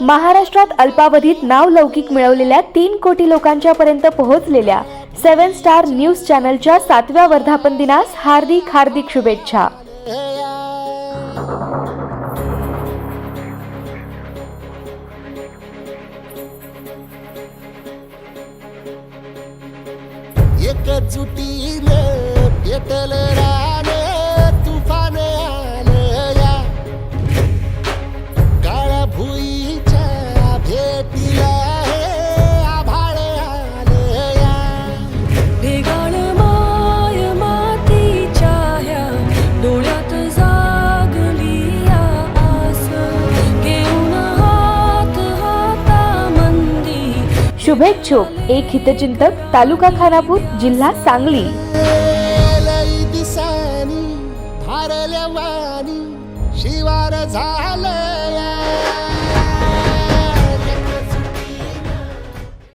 महाराष्ट्रात अल्पावधीत नाव लौकिक मिळवलेल्या तीन कोटी लोकांच्या पर्यंत पोहोचलेल्या सेव्हन स्टार न्यूज चॅनलच्या सातव्या वर्धापन दिनास हार्दिक हार्दिक शुभेच्छा. एकजुटीनं पेटल शुभेच्छुक एक हितचिंतक तालुका खानापूर जिल्हा सांगली. दिसानी शिवार झालं.